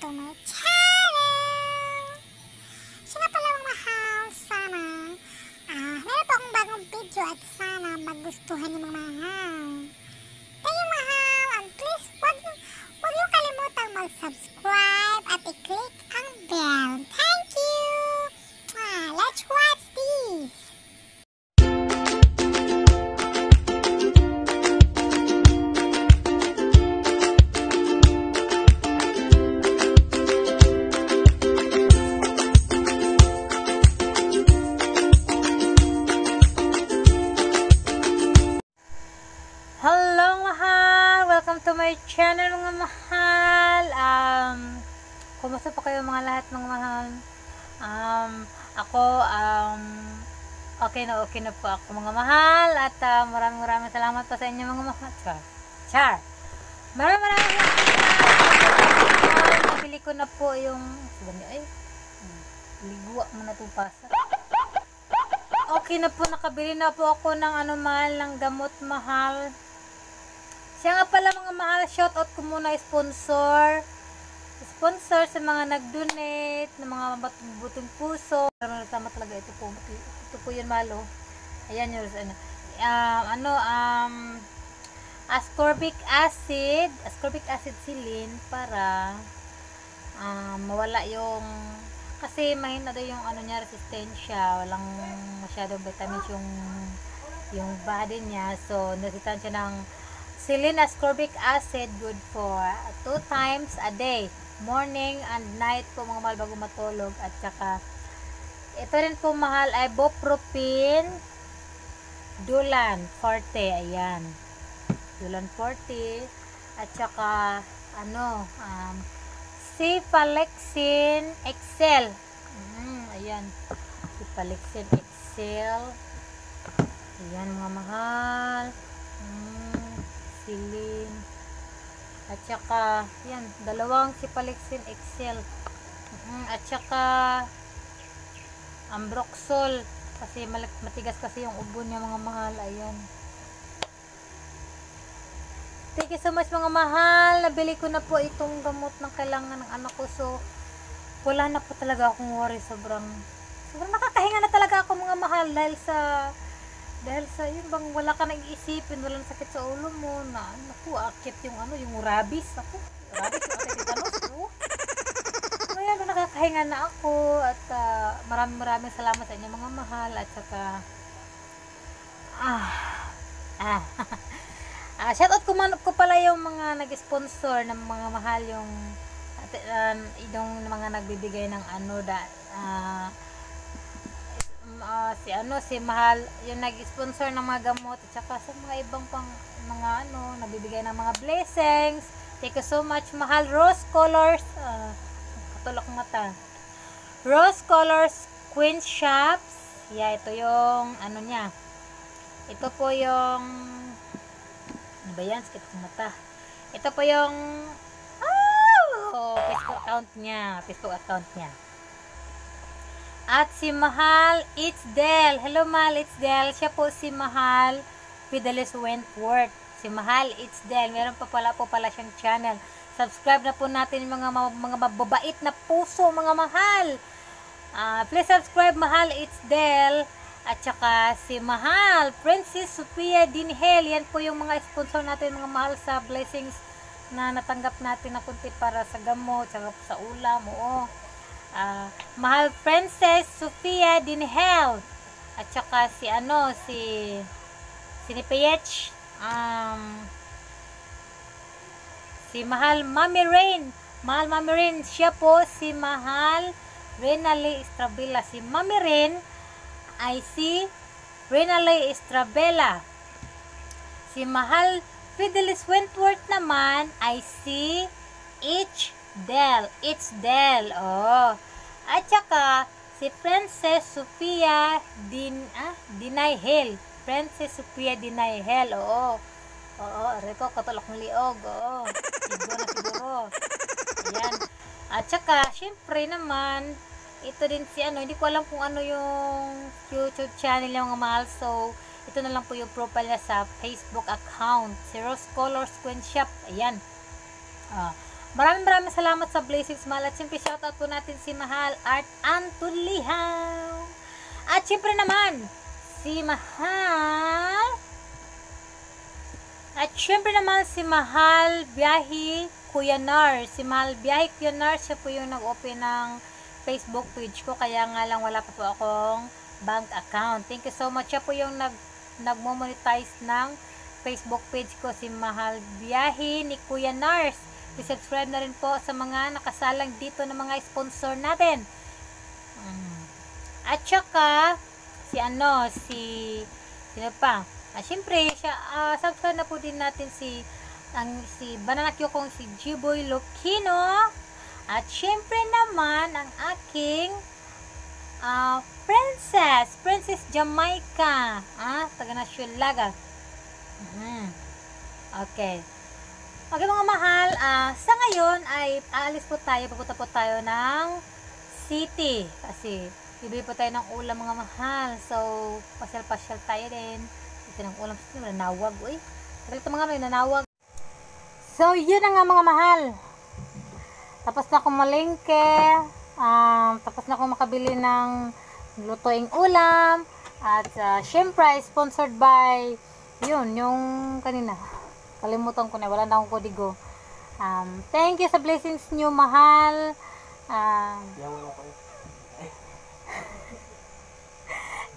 to my channel! Siya nga pala mga mahal, sana ah, meron po akong bagong video at sana magustuhan niyo mga mahal. You mahal and please wag, wag niyo kalimutang mag-subscribe at i-click ang bell. Thank my channel mga mahal! Um, kumusta po kayo mga lahat mga mahal? Um, ako, um, okay na okay na po ako mga mahal at uh, maraming maraming salamat po sa inyo mga mahal. Char! Char! Maraming maraming salamat! Nabili ko na po yung, sabi ay, ligwa mo na itong pasa. Okay na po, nakabili na po ako ng ano mahal, ng gamot mahal. Siya nga pala mga mahal, shoutout ko muna sponsor. Sponsor sa mga nag-donate, ng mga butong puso. Maraming tama talaga ito po. Ito po yun malo. Ayan yun. Ano, um, ano, um, ascorbic acid, ascorbic acid silin para um, mawala yung kasi mahina daw yung ano niya resistensya walang masyadong vitamins yung yung body niya so nasitan siya ng Silin ascorbic acid good for 2 times a day morning and night po mga mahal bago matulog. At saka ito rin po mahal ay Bopropin Dulan Forte ayan. Dulan Forte. At saka ano um, Cefalexin Excel. Mm, ayan. Cefalexin Excel. Ayan mga mahal. Mm, silin at saka yan dalawang Cefalexin Excel mm, at saka Ambroxol kasi matigas kasi yung ubo niya mga mahal ayan Thank you so much mga mahal. Nabili ko na po itong gamot ng kailangan ng anak ko. So, wala na po talaga akong worry. Sobrang, sobrang nakakahinga na talaga ako mga mahal dahil sa, dahil sa yun bang wala ka nang iisipin, walang sakit sa ulo mo na, naku, akit yung ano, yung rabies. Ako, rabies yung akit yung ko. Kaya na nakakahinga na ako at ah, maraming maraming salamat sa inyo mga mahal at saka, ah, ah, Ah, shoutout ko, man, ko pala yung mga nag-sponsor ng mga mahal yung at, uh, yung mga nagbibigay ng ano da ah, is- ah, si ano si mahal yung nag-sponsor ng mga gamot at saka sa mga ibang pang mga ano nagbibigay ng mga blessings thank you so much mahal rose colors ah, katulak mata rose colors queen shops yeah ito yung ano niya ito po yung ano ba yan? Sakit mata. Ito po yung oh, Facebook account niya. Facebook account niya. At si Mahal It's Del. Hello Mahal It's Del. Siya po si Mahal Fidelis Wentworth. Si Mahal It's Del. Meron pa pala po pala siyang channel. Subscribe na po natin mga mga mababait na puso, mga mahal. Ah, please subscribe Mahal It's Del. At saka si Mahal, Princess Sophia Dinhel. Yan po yung mga sponsor natin, mga mahal sa blessings na natanggap natin na kunti para sa gamot, sa ulam, oo. Ah, mahal Princess Sophia Dinhel. At saka si ano, si si ni PH, um, si Mahal Mami Rain. Mahal Mami Rain, siya po si Mahal Renali Estrabila. Si Mami Rain ay si Renale Estrabela. Si Mahal Fidelis Wentworth naman ay si H. Del. H. Del. Oh. At saka si Princess Sophia Din ah, Dinayhel. Princess Sophia Dinayhel. Oo. Oo, reko katulak ng liog. Oo. Siguro na siguro. Ayan. At saka, syempre naman, ito din si ano, hindi ko alam kung ano yung YouTube channel ng mga mahal. So, ito na lang po yung profile niya sa Facebook account. Si Rose Colors Queen Shop. Ayan. Ah, Maraming maraming salamat sa Blazing Smile. At syempre, shoutout po natin si Mahal Art Antulihaw. At syempre naman, si Mahal... At syempre naman si Mahal Biyahi Kuya Nar. Si Mahal Biyahi Kuya Nar, siya po yung nag-open ng Facebook page ko. Kaya nga lang wala pa po akong bank account. Thank you so much. Siya po yung nag, nag-monetize ng Facebook page ko. Si Mahal Biyahi ni Kuya Nars. I-subscribe na rin po sa mga nakasalang dito ng mga sponsor natin. Mm. At saka, si ano, si, sino pa? Ah, syempre, siya, ah, subscribe na po din natin si, ang, si Banana Kyokong, si Jiboy Lokino. At syempre naman, ang aking, ah, Princess, Princess Jamaica, ah, taga Nasyulaga. Mhm. Okay. Okay mga mahal, ah, sa ngayon ay aalis po tayo, pupunta po tayo ng city. Kasi bibili po tayo ng ulam mga mahal. So, pasyal-pasyal tayo din. Kasi ng ulam, kasi nanawag, uy. Ito mga may nanawag. So, yun na nga mga mahal. Tapos na akong malingke. Um, tapos na akong makabili ng lutoing ulam. At uh, syempre, sponsored by yun, yung kanina. Kalimutan ko na, wala na akong kodigo. Um, thank you sa blessings nyo, mahal. Um,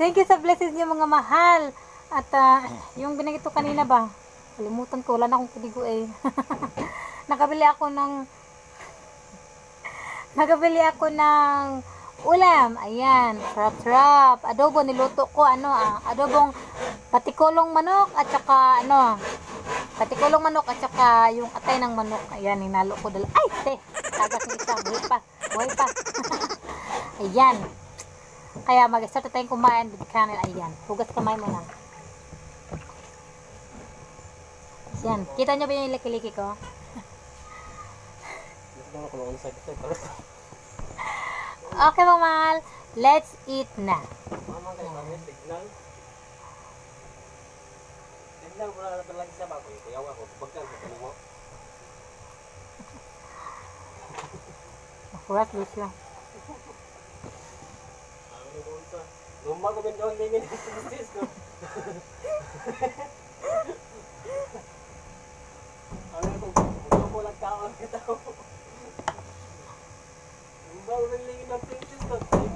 thank you sa blessings nyo, mga mahal. At ah, yung binigay ko kanina ba, kalimutan ko, wala na akong kodigo eh. Nakabili ako ng Nakabili ako ng ulam. Ayan, sarap-sarap. Adobo niluto ko ano ah, adobong patikulong manok at saka ano, patikulong manok at saka yung atay ng manok. Ayan, hinalo ko dala. Ay, te, tagas ng isa. Buhay pa, buhay pa. Ayan. Kaya mag-start na tayong kumain with Canel. Ayan, hugas kamay mo na. Yan, kita nyo ba yung liki-liki ko? Okay, mamal. Let's eat na. Makurat, Lucio. Lumba ko bin doon din sis ko. Ano ko, gusto ko lang tao ang tao. Lumba ko bin lingin ng princess ko.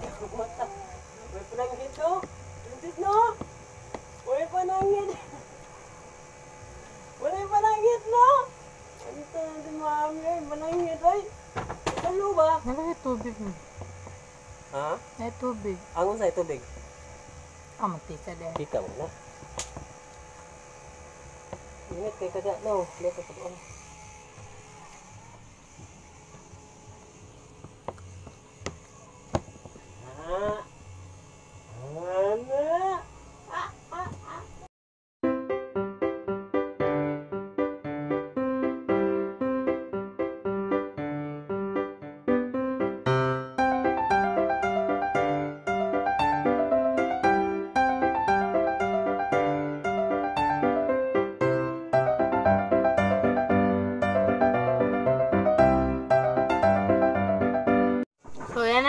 Angon sa tubig? Ah, magtisa din. Kita mo na. Ingat kay kada no, leto sa doon.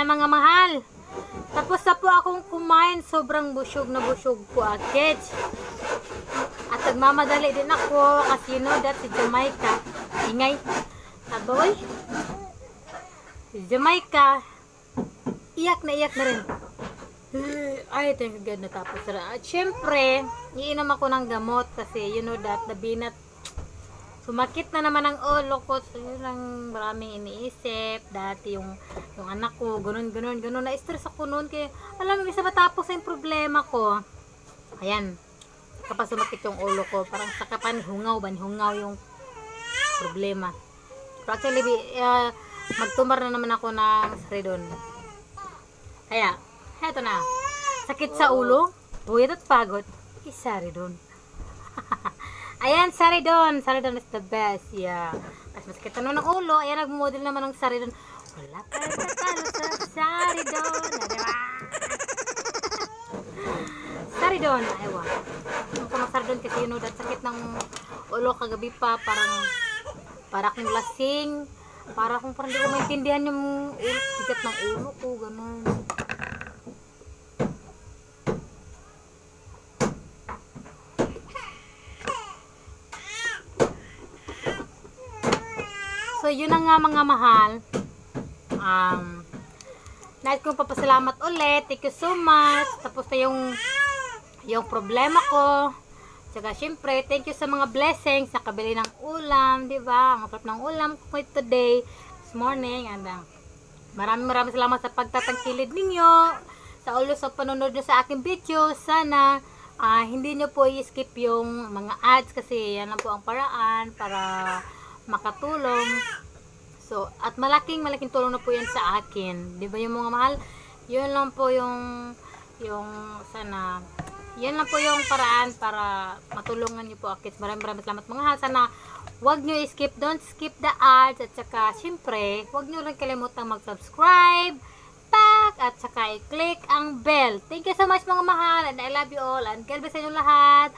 Mga mahal. Tapos na po akong kumain. Sobrang busog na busog po agad. At nagmamadali din ako kasi you know that si Jamaica. Ingay. Taboy. Si Jamaica. Iyak na iyak na rin. Ay, thank God natapos na. At syempre, iinom ako ng gamot kasi you know that the binat Sumakit na naman ang ulo ko. So, yun ang maraming iniisip. Dati yung, yung anak ko, ganun, ganun, ganun. Na-stress ako noon. Kaya, alam mo, isa matapos yung problema ko. Ayan. Kapag sumakit yung ulo ko, parang sa kapan, hungaw ba? Hungaw yung problema. Pero actually, uh, magtumar na naman ako ng saridon. Kaya, heto na. Sakit sa ulo, buyat at pagod, isaridon. Ayan, Saridon. Saridon is the best. Yeah. Mas masakit na ng ulo. Ayan, nag-model naman ng Saridon. Wala pa rin tatalo sa Saridon. Diba? Saridon. Ewan. Ang ko kasi know that sakit ng ulo kagabi pa. Parang para akong lasing. Para kung parang hindi ko maintindihan yung bigat ng ulo ko, ganun. Yun na nga mga mahal. Um, nais kong papasalamat ulit. Thank you so much. Tapos na yung, yung problema ko. Tsaka, syempre, thank you sa mga blessings. Nakabili ng ulam, di ba? Ang sarap ng ulam ko today, this morning. And, uh, maraming maraming salamat sa pagtatangkilid ninyo. Sa ulo sa panonood nyo sa aking video. Sana, ah, hindi nyo po i-skip yung mga ads kasi yan lang po ang paraan para makatulong. So, at malaking malaking tulong na po yan sa akin. 'Di ba yung mga mahal? 'Yun lang po yung yung sana yan lang po yung paraan para matulungan niyo po ako. Maraming maraming salamat mga mahal. Sana wag niyo i-skip, don't skip the ads at saka syempre, wag niyo rin kalimutang mag-subscribe back at saka i-click ang bell. Thank you so much mga mahal and I love you all and God bless sa inyo lahat.